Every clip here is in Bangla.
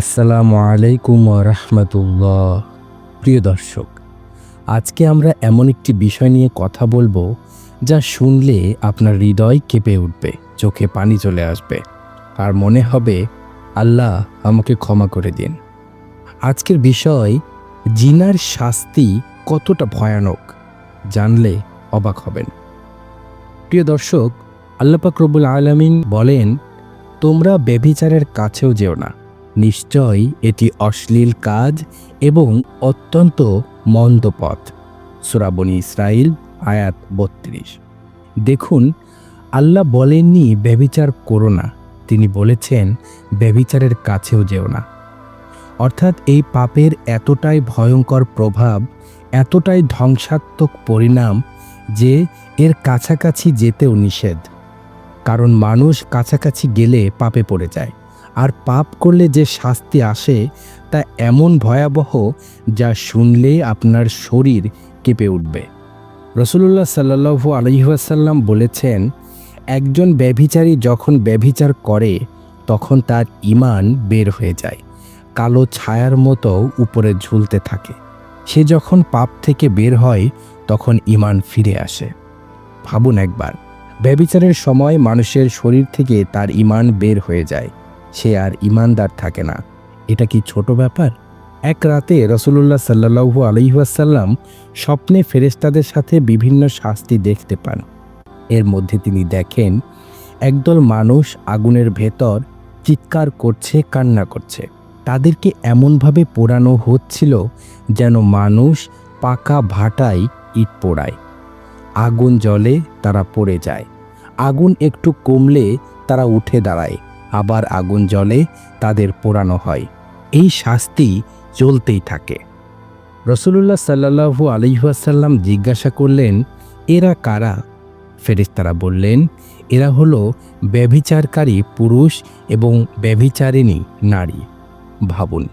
আসসালামু আলাইকুম রহমতুল্লাহ। প্রিয় দর্শক, আজকে আমরা এমন একটি বিষয় নিয়ে কথা বলব যা শুনলে আপনার হৃদয় কেঁপে উঠবে, চোখে পানি চলে আসবে। আর মনে হবে, আল্লাহ আমাকে ক্ষমা করে দিন। আজকের বিষয়, জিনার শাস্তি কতটা ভয়ানক, জানলে অবাক হবেন। প্রিয় দর্শক আল্লাপাক রব্বুল আলমিন বলেন, তোমরা বেভিচারের কাছেও যেও না। নিশ্চয় এটি অশ্লীল কাজ এবং অত্যন্ত মন্দ পথ। সুরাবনী ইসরাইল আয়াত বত্রিশ। দেখুন, আল্লাহ বলেননি ব্যভিচার করো না। তিনি বলেছেন, ব্যভিচারের কাছেও যেও না। অর্থাৎ এই পাপের এতটাই ভয়ঙ্কর প্রভাব, এতটাই ধ্বংসাত্মক পরিণাম যে এর কাছাকাছি যেতেও নিষেধ। কারণ মানুষ কাছাকাছি গেলে পাপে পড়ে যায়। আর পাপ করলে যে শাস্তি আসে, তা এমন ভয়াবহ যা শুনলে আপনার শরীর কেঁপে উঠবে। রসুল্লাহ সাল্লাহু আলহিহাসাল্লাম বলেছেন, একজন ব্যভিচারী যখন ব্যভিচার করে, তখন তার ইমান বের হয়ে যায়, কালো ছায়ার মতো উপরে ঝুলতে থাকে। সে যখন পাপ থেকে বের হয়, তখন ইমান ফিরে আসে। ভাবুন একবার, ব্যভিচারের সময় মানুষের শরীর থেকে তার ইমান বের হয়ে যায়। সে আর ইমানদার থাকে না। এটা কি ছোট ব্যাপার? এক রাতে রসুল্লাহ সাল্লাহু আলহিহাসাল্লাম স্বপ্নে ফেরেস্তাদের সাথে বিভিন্ন শাস্তি দেখতে পান। এর মধ্যে তিনি দেখেন, একদল মানুষ আগুনের ভেতর চিৎকার করছে, কান্না করছে। তাদেরকে এমনভাবে পোড়ানো হচ্ছিল যেন মানুষ পাকা ভাটায় ইট পোড়ায়। আগুন জলে তারা পড়ে যায়। আগুন একটু কমলে তারা উঠে দাঁড়ায়। আবার আগুন জলে তাদের পোড়ানো হয়। এই শাস্তি চলতেই থাকে। রসুল্লাহ সাল্লাহু আলহাসাল্লাম জিজ্ঞাসা করলেন, এরা কারা? ফেরেশতারা বললেন, এরা হলো ব্যভিচারকারী পুরুষ এবং ব্যভিচারিণী নারী। ভাবুন,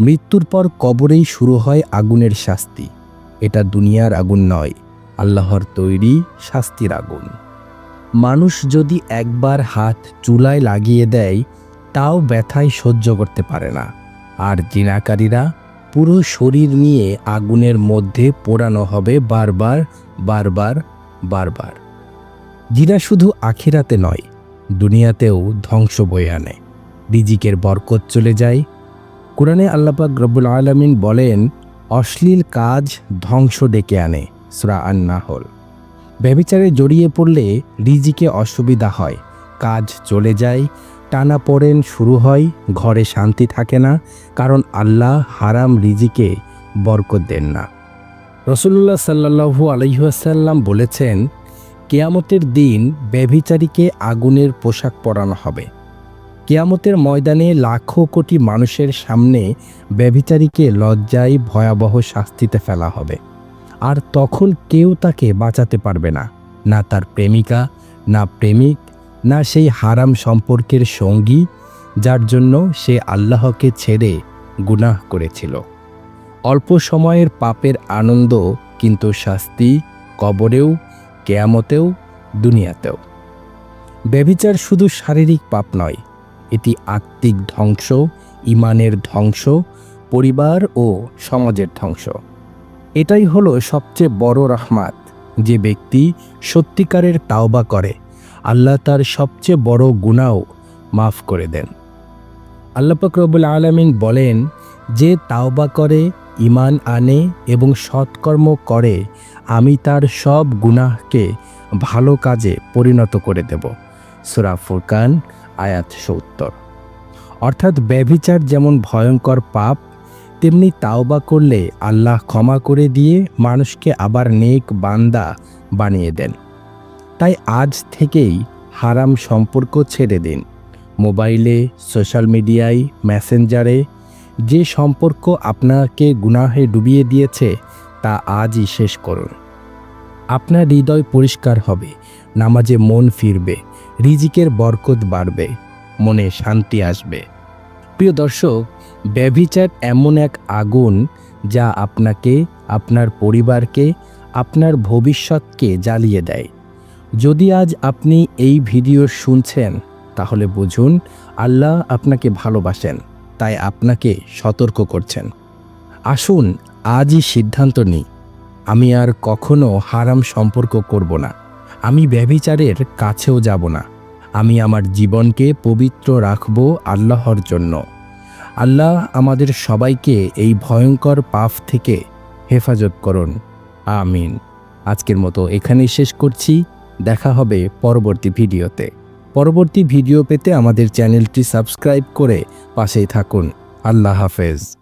মৃত্যুর পর কবরেই শুরু হয় আগুনের শাস্তি। এটা দুনিয়ার আগুন নয়, আল্লাহর তৈরি শাস্তির আগুন। মানুষ যদি একবার হাত চুলায় লাগিয়ে দেয়, তাও ব্যথায় সহ্য করতে পারে না। আর জিনাকারীরা পুরো শরীর নিয়ে আগুনের মধ্যে পোড়ানো হবে বারবার বারবার বারবার। জিনা শুধু আখিরাতে নয়, দুনিয়াতেও ধ্বংস বয়ে আনে। রিজিকের বরকত চলে যায়। কোরআনে আল্লাপাক রব্বুল আলমিন বলেন, অশ্লীল কাজ ধ্বংস ডেকে আনে, সুরা আন্নাহল। ব্যবিচারে জড়িয়ে পড়লে রিজিকে অসুবিধা হয়। কাজ চলে যায়, টানা পড়েন শুরু হয়, ঘরে শান্তি থাকে না, কারণ আল্লাহ হারাম রিজিকে বরকত দেন না। রসুল্লাহ সাল্লাহু আলহিহাসাল্লাম বলেছেন, কেয়ামতের দিন ব্যভিচারীকে আগুনের পোশাক পরানো হবে। কেয়ামতের ময়দানে লাখো কোটি মানুষের সামনে ব্যভিচারীকে লজ্জায় ভয়াবহ শাস্তিতে ফেলা হবে। আর তখন কেউ তাকে বাঁচাতে পারবে না না তার প্রেমিকা, না প্রেমিক, না সেই হারাম সম্পর্কের সঙ্গী যার জন্য সে আল্লাহকে ছেড়ে গুনাহ করেছিল। অল্প সময়ের পাপের আনন্দ কিন্তু শাস্তি কবরেও, কেয়ামতেও, দুনিয়াতেও। ব্যভিচার শুধু শারীরিক পাপ নয়, এটি আত্মিক ধ্বংস, ইমানের ধ্বংস, পরিবার ও সমাজের ধ্বংস। এটাই হলো সবচেয়ে বড় রহমাত, যে ব্যক্তি সত্যিকারের তাওবা করে। আল্লাহ তার সবচেয়ে বড় গুণাও মাফ করে দেন। আল্লাপাক রবুল আলমিন বলেন, যে তাওবা করে ইমান আনে এবং সৎকর্ম করে, আমি তার সব গুনাহকে ভালো কাজে পরিণত করে দেব। সুরা ফুরকান, আয়াত সত্তর। অর্থাৎ ব্যভিচার যেমন ভয়ঙ্কর পাপ তেমনি তাওবা করলে আল্লাহ ক্ষমা করে দিয়ে মানুষকে আবার নেক বান্দা বানিয়ে দেন। তাই আজ থেকেই হারাম সম্পর্ক ছেড়ে দিন। মোবাইলে, সোশ্যাল মিডিয়ায়, মেসেঞ্জারে যে সম্পর্ক আপনাকে গুনাহে ডুবিয়ে দিয়েছে, তা আজই শেষ করুন। আপনার হৃদয় পরিষ্কার হবে, নামাজে মন ফিরবে, রিজিকের বরকত বাড়বে, মনে শান্তি আসবে। প্রিয় দর্শক ব্যভিচার এমন এক আগুন যা আপনাকে, আপনার পরিবারকে, আপনার ভবিষ্যৎকে জ্বালিয়ে দেয়। যদি আজ আপনি এই ভিডিও শুনছেন, তাহলে বুঝুন আল্লাহ আপনাকে ভালোবাসেন, তাই আপনাকে সতর্ক করছেন। আসুন, আজই সিদ্ধান্ত নিই, আমি আর কখনো হারাম সম্পর্ক করব না, আমি ব্যভিচারের কাছেও যাব না, আমি আমার জীবনকে পবিত্র রাখব আল্লাহর জন্য। আল্লাহ আমাদের সবাইকে এই ভয়ঙ্কর পাপ থেকে হেফাজত করুন। আমিন। আজকের মতো এখানেই শেষ করছি। দেখা হবে পরবর্তী ভিডিওতে। পরবর্তী ভিডিও পেতে আমাদের চ্যানেলটি সাবস্ক্রাইব করে পাশেই থাকুন। আল্লাহ হাফেজ।